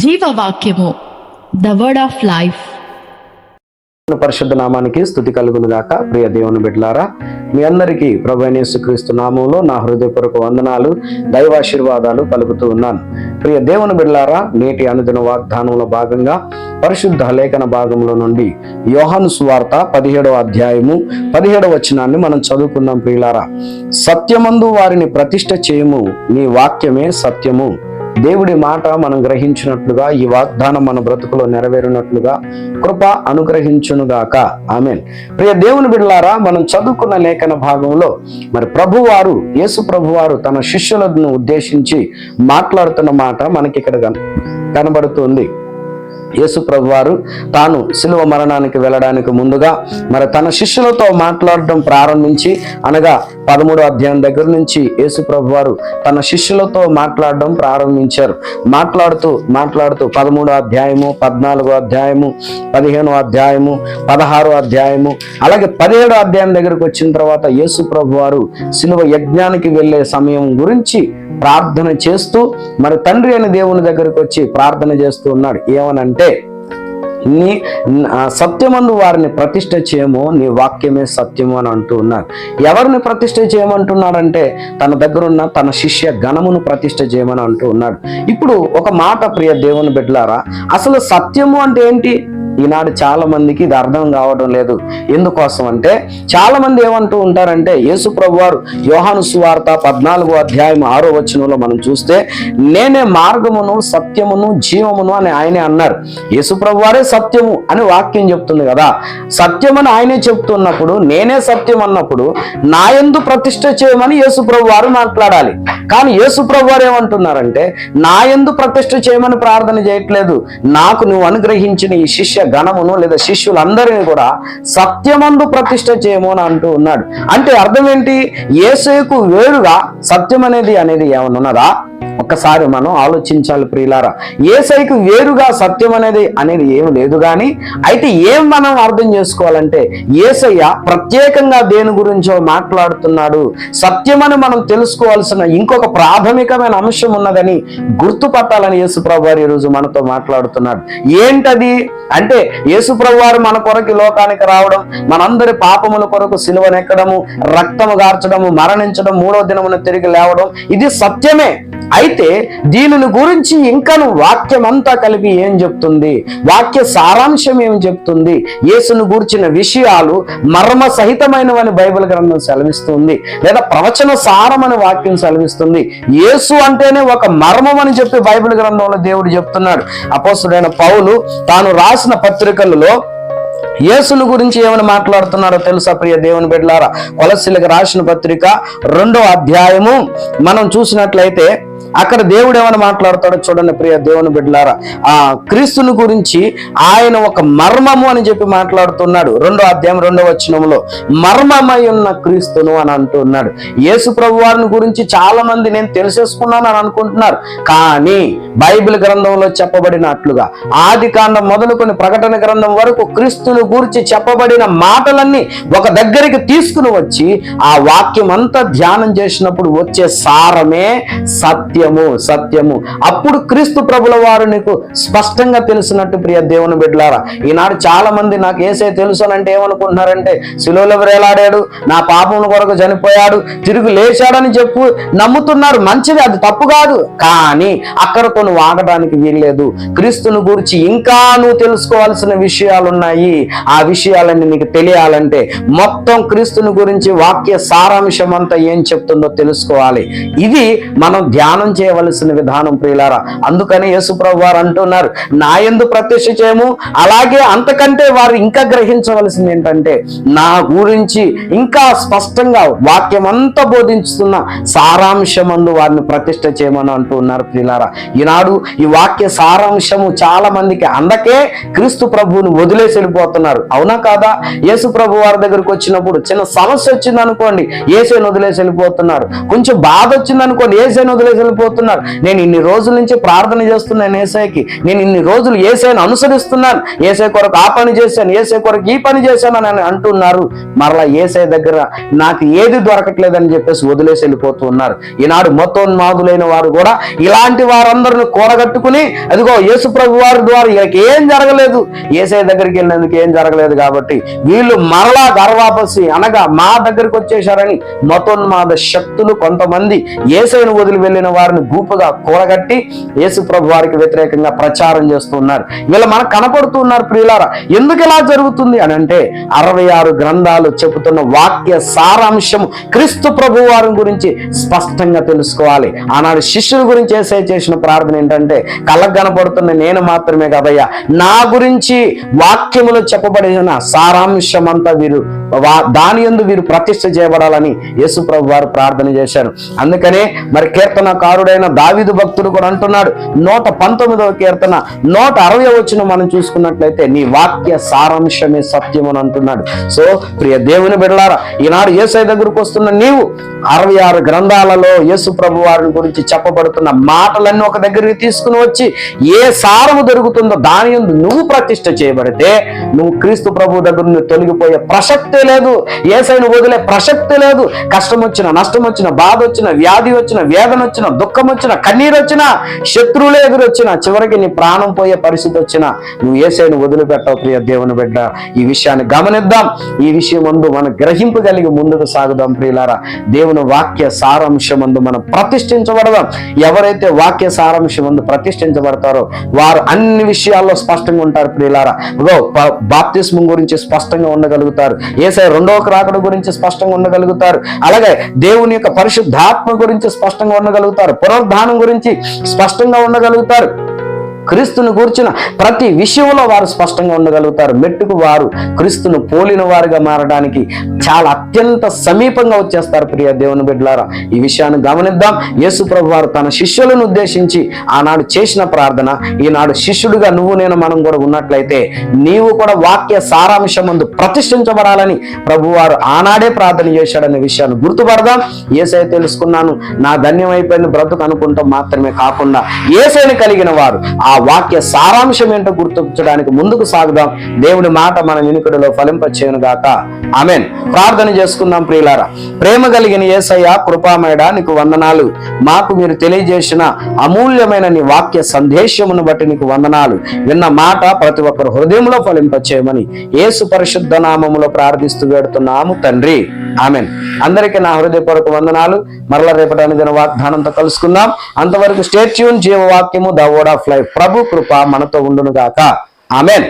జీవవాక్యము the word of life పరిశుద్ధ నామానికి స్థుతి కలుగును గాక ప్రియ దేవుని బిడ్డలారా మీ అందరికీ ప్రభు క్రీస్తు నామంలో నా హృదయపూర్వక వందనాలు దైవాశీర్వాదాలు పలుకుతూ ఉన్నాను. ప్రియ దేవుని బిడ్డలారా నేటి అనుదిన వాగ్దానంలో భాగంగా పరిశుద్ధ లేఖన భాగంలో నుండి యోహాను సువార్త పదిహేడవ అధ్యాయము పదిహేడవ వచనాన్ని మనం చదువుకుందాం ప్రియులారా. సత్యమందు వారిని ప్రతిష్ఠ చేయము నీ వాక్యమే సత్యము. దేవుడి మాట మనం గ్రహించినట్లుగా ఈ వాగ్దానం మన బ్రతుకులో నెరవేరినట్లుగా కృప అనుగ్రహించునుగాక. ఆమెన్. ప్రియ దేవుని బిడ్డలారా మనం చదువుకున్న లేఖన భాగంలో మరి ప్రభువారు యేసు ప్రభువారు తన శిష్యులను ఉద్దేశించి మాట్లాడుతున్న మాట మనకి ఇక్కడ కనబడుతుంది. యేసు ప్రభువారు తాను శిలువ మరణానికి వెళ్ళడానికి ముందుగా మరి తన శిష్యులతో మాట్లాడడం ప్రారంభించి అనగా పదమూడో అధ్యాయం దగ్గర నుంచి యేసు ప్రభువారు తన శిష్యులతో మాట్లాడడం ప్రారంభించారు. మాట్లాడుతూ మాట్లాడుతూ పదమూడో అధ్యాయము పద్నాలుగో అధ్యాయము పదిహేనో అధ్యాయము పదహారో అధ్యాయము అలాగే పదిహేడో అధ్యాయం దగ్గరకు వచ్చిన తర్వాత యేసు ప్రభువారు శిలువ యజ్ఞానికి వెళ్ళే సమయం గురించి ప్రార్థన చేస్తూ మరి తండ్రి అయిన దేవుని దగ్గరికి వచ్చి ప్రార్థన చేస్తూ ఉన్నాడు. ఏమనంటే నీ సత్యమందు వారిని ప్రతిష్ఠ చేయము నీ వాక్యమే సత్యము అని అంటూ ఉన్నారు ఎవరిని ప్రతిష్ఠ చేయమంటున్నాడంటే తన దగ్గర ఉన్న తన శిష్య గణమును ప్రతిష్ట చేయమని అంటూ ఉన్నాడు. ఇప్పుడు ఒక మాట ప్రియ దేవుని బిడ్డలారా అసలు సత్యము అంటే ఏంటి? ఈనాడు చాలా మందికి ఇది అర్థం కావడం లేదు. ఎందుకోసం అంటే చాలా మంది ఏమంటూ ఉంటారంటే యేసు ప్రభు వారు యోహాను సువార్త పద్నాలుగో అధ్యాయం ఆరో వచనంలో మనం చూస్తే నేనే మార్గమును సత్యమును జీవమును అని ఆయనే అన్నారు. యేసు ప్రభు వారే సత్యము అని వాక్యం చెప్తుంది కదా. సత్యమని ఆయనే చెప్తున్నప్పుడు నేనే సత్యం అన్నప్పుడు నా ఎందు ప్రతిష్ట చేయమని యేసు ప్రభు వారు మాట్లాడాలి. కానీ యేసు ప్రభు వారు ఏమంటున్నారంటే నా ఎందు ప్రతిష్ట చేయమని ప్రార్థన చేయట్లేదు. నాకు నువ్వు అనుగ్రహించిన ఈ శిష్య గణమును లేదా శిష్యులందరినీ కూడా సత్యమందు ప్రతిష్ట చేయము అని అంటూ ఉన్నాడు. అంటే అర్థం ఏంటి? ఏసేకు వేరుగా సత్యం అనేది అనేది ఏమన్నా ఉన్నదా? ఒక్కసారి మనం ఆలోచించాలి ప్రియులారా. ఏసైకు వేరుగా సత్యం అనేది అనేది ఏం లేదు కానీ అయితే ఏం మనం అర్థం చేసుకోవాలంటే ఏసయ్య ప్రత్యేకంగా దేని గురించో మాట్లాడుతున్నాడు. సత్యమని మనం తెలుసుకోవాల్సిన ఇంకొక ప్రాథమికమైన అంశం ఉన్నదని గుర్తుపట్టాలని యేసు ప్రభు గారు ఈరోజు మనతో మాట్లాడుతున్నాడు. ఏంటది? అంటే యేసుప్రభు వారు మన కొరకు లోకానికి రావడం మనందరి పాపముల కొరకు సిలువనెక్కడము రక్తము గార్చడము మరణించడం మూడో దినమున తిరిగి లేవడం ఇది సత్యమే. అయితే దీనిని గురించి ఇంకను వాక్యం అంతా కలిపి ఏం చెప్తుంది? వాక్య సారాంశం ఏం చెప్తుంది? యేసును గూర్చిన విషయాలు మర్మ సహితమైనవని బైబిల్ గ్రంథం సెలవిస్తుంది. లేదా ప్రవచన సారమని వాక్యం సెలవిస్తుంది. యేసు అంటేనే ఒక మర్మం అని చెప్పి బైబిల్ గ్రంథంలో దేవుడు చెప్తున్నాడు. అపోసుడైన పౌలు తాను రాసిన పత్రికలలో యేసును గురించి ఏమని మాట్లాడుతున్నారో తెలుసా ప్రియ దేవుని బిడ్డలారా? కొలసిలకు రాసిన పత్రిక రెండో అధ్యాయము. మనం చూసినట్లయితే అక్కడ దేవుడు ఏమైనా మాట్లాడతాడో చూడండి ప్రియ దేవుని బిడ్డలారా. ఆ క్రీస్తుని గురించి ఆయన ఒక మర్మము అని చెప్పి మాట్లాడుతున్నాడు. రెండో అధ్యాయం రెండో వచనంలో మర్మమై ఉన్న క్రీస్తును అని అంటున్నాడు. యేసు ప్రభు వారిని గురించి చాలా మంది నేను తెలిసేసుకున్నాను అని అనుకుంటున్నారు. కానీ బైబిల్ గ్రంథంలో చెప్పబడినట్లుగా ఆది కాండం మొదలుకొని ప్రకటన గ్రంథం వరకు క్రీస్తుని గురించి చెప్పబడిన మాటలన్నీ ఒక దగ్గరికి తీసుకుని వచ్చి ఆ వాక్యం అంతా ధ్యానం చేసినప్పుడు వచ్చే సారమే సత్య. సత్యము సత్యము. అప్పుడు క్రీస్తు ప్రభుల వారు నీకు స్పష్టంగా తెలిసినట్టు ప్రియ దేవుని బిడ్డలారా ఈనాడు చాలా మంది నాకు ఏసే తెలుసు అని అంటే ఏమనుకుంటున్నారంటే శిలువలో వేలాడాడు నా పాపం కొరకు చనిపోయాడు తిరిగి లేచాడని చెప్పు నమ్ముతున్నారు. మంచిది అది తప్పు కాదు. కానీ అక్కడతో నువ్వు ఆగడానికి వీల్లేదు. క్రీస్తుని గురించి ఇంకా నువ్వు తెలుసుకోవాల్సిన విషయాలు ఉన్నాయి ఆ విషయాలన్నీ నీకు తెలియాలంటే మొత్తం క్రీస్తుని గురించి వాక్య సారాంశం అంతా ఏం చెప్తుందో తెలుసుకోవాలి. ఇది మనం ధ్యానం చేయవలసిన విధానం ప్రియులారా. అందుకని యేసుప్రభు వారు అంటున్నారు నా ఎందు ప్రత్యక్ష చేయము అలాగే అంతకంటే వారు ఇంకా గ్రహించవలసింది ఏంటంటే నా గురించి ఇంకా స్పష్టంగా వాక్యం అంతా బోధించుతున్న సారాంశమందు వారిని ప్రతిష్ట చేయమని అంటూ ఉన్నారు ప్రియులారా. ఈనాడు ఈ వాక్య సారాంశము చాలా మందికి అందకే క్రీస్తు ప్రభువుని వదిలేసి వెళ్ళిపోతున్నారు. అవునా కాదా? యేసు ప్రభు వారి దగ్గరకు వచ్చినప్పుడు చిన్న సమస్య వచ్చింది అనుకోండి ఏసైని వదిలేసి వెళ్ళిపోతున్నారు. కొంచెం బాధ వచ్చింది అనుకోండి ఏసైని వదిలేసి వెళ్ళిపోతున్నారు వెళ్ళిపోతున్నారు. నేను ఇన్ని రోజుల నుంచి ప్రార్థన చేస్తున్నాను ఏసైకి. నేను ఇన్ని రోజులు ఏసైని అనుసరిస్తున్నాను. ఏసై కొరకు ఆ పని చేశాను ఏసై కొరకు ఈ పని చేశాను అని అంటున్నారు. మరలా ఏసై దగ్గర నాకు ఏది దొరకట్లేదని చెప్పేసి వదిలేసి వెళ్ళిపోతూ ఉన్నారు. ఈనాడు మతోన్మాదులైన వారు కూడా ఇలాంటి వారందరిని కూడగట్టుకుని అదిగో యేసు ప్రభు వారి ద్వారా వీళ్ళకి ఏం జరగలేదు. ఏసై దగ్గరికి వెళ్ళినందుకు ఏం జరగలేదు కాబట్టి వీళ్ళు మరలా గర్వాపసి అనగా మా దగ్గరికి వచ్చేసారని మతోన్మాద శక్తులు కొంతమంది ఏసైను వదిలి వెళ్ళిన వారు వారిని గూపుగా కూడగట్టి యేసు ప్రభు వారికి వ్యతిరేకంగా ప్రచారం చేస్తున్నారు వీళ్ళు మనకు కనపడుతున్నారు ప్రియులారా ఎందుకు ఇలా జరుగుతుంది అని అంటే అరవై ఆరు గ్రంథాలు చెబుతున్న వాక్య సారాంశం క్రీస్తు ప్రభు వారి గురించి స్పష్టంగా తెలుసుకోవాలి. ఆనాడు శిష్యుల గురించి ఏసై చేసిన ప్రార్థన ఏంటంటే కళ్ళకు కనపడుతున్న నేను మాత్రమే కదయ్యా నా గురించి వాక్యములో చెప్పబడిన సారాంశం అంతా వీరు దాని ఎందు వీరు ప్రతిష్ట చేయబడాలని యేసుప్రభు వారు ప్రార్థన చేశారు. అందుకనే మరి కీర్తనకారుడైన దావిదు భక్తుడు కూడా అంటున్నాడు నూట పంతొమ్మిదవ కీర్తన నూట అరవై వచ్చిన మనం చూసుకున్నట్లయితే నీ వాక్య సారాంశమే సత్యం అని అంటున్నాడు. సో ప్రియ దేవుని బిడ్డలారా ఈనాడు ఏసై దగ్గరకు వస్తున్న నీవు అరవై ఆరు గ్రంథాలలో యేసు ప్రభు వారిని గురించి చెప్పబడుతున్న మాటలన్నీ ఒక దగ్గరికి తీసుకుని వచ్చి ఏ సారము దొరుకుతుందో దాని యందు నువ్వు ప్రతిష్ట చేయబడితే నువ్వు క్రీస్తు ప్రభు దగ్గర నుండి తొలగిపోయే ప్రసక్తే లేదు. ఏసైను వదిలే ప్రసక్తి లేదు. కష్టం వచ్చిన నష్టం వచ్చిన బాధ వచ్చిన వ్యాధి వచ్చిన వేదన వచ్చిన దుఃఖం వచ్చిన కన్నీరు వచ్చిన శత్రువులు ఎదురొచ్చిన చివరికి నీ ప్రాణం పోయే పరిస్థితి వచ్చిన నువ్వు ఏసైను వదిలిపెట్టవు ప్రియ దేవుని బిడ్డ. ఈ విషయాన్ని గమనిద్దాం. ఈ విషయం ముందు మనం గ్రహింపగలిగి ముందుకు సాగుదాం ప్రియులారా. దేవుని వాక్య సారాంశం ముందు మనం ప్రతిష్ఠించబడదాం. ఎవరైతే వాక్య సారాంశం ముందు ప్రతిష్ఠించబడతారో వారు అన్ని విషయాల్లో స్పష్టంగా ఉంటారు ప్రియులారా బాప్తిస్మం గురించి స్పష్టంగా ఉండగలుగుతారు. ఏసై రెండవ రాకడ గురించి స్పష్టంగా ఉండగలుగుతారు. అలాగే దేవుని యొక్క పరిశుద్ధాత్మ గురించి స్పష్టంగా ఉండగలుగుతారు. పునరుద్ధానం గురించి స్పష్టంగా ఉండగలుగుతారు. క్రీస్తును కూర్చున్న ప్రతి విషయంలో వారు స్పష్టంగా ఉండగలుగుతారు. మెట్టుకు వారు క్రీస్తును పోలిన వారుగా మారడానికి చాలా అత్యంత సమీపంగా వచ్చేస్తారు ప్రియ దేవుని బిడ్డలారా. ఈ విషయాన్ని గమనిద్దాం. యేసు ప్రభు వారు తన శిష్యులను ఉద్దేశించి ఆనాడు చేసిన ప్రార్థన ఈనాడు శిష్యుడిగా నువ్వు నేను మనం కూడా ఉన్నట్లయితే నీవు కూడా వాక్య సారాంశం ముందు ప్రతిష్ఠించబడాలని ప్రభువారు ఆనాడే ప్రార్థన చేశాడనే విషయాన్ని గుర్తుపడదాం. ఏసై తెలుసుకున్నాను నా ధన్యమైపోయిన బ్రతుకు అనుకుంటాం మాత్రమే కాకుండా ఏసైని కలిగిన వారు ఆ ఆ వాక్య సారాంశం ఏంటో గుర్తించడానికి ముందుకు సాగుదాం. దేవుని మాట మన వినికుడిలో ఫలింపచేయను గాక. ఆమెన్. ప్రార్థన చేసుకుందాం ప్రియులారా. ప్రేమ కలిగిన ఏసయ్య కృపామేడ నీకు వందనాలు. మాకు మీరు తెలియజేసిన అమూల్యమైన నీ వాక్య సందేశమును బట్టి నీకు వందనాలు. విన్న మాట ప్రతి ఒక్కరు హృదయంలో ఫలింపచేయమని ఏసు పరిశుద్ధ నామములో ప్రార్థిస్తూ వేడుతున్నాము తండ్రి. ఆమెన్. అందరికీ నా హృదయపూర్వక వందనాలు. మరలా రేపటి అనుదిన వాగ్దానంతో కలుసుకుందాం. అంతవరకు స్టేట్యూన్ జీవవాక్యము ద వర్డ్ ఆఫ్ లైఫ్. ప్రభు కృప మనతో ఉండును గాక. ఆమెన్.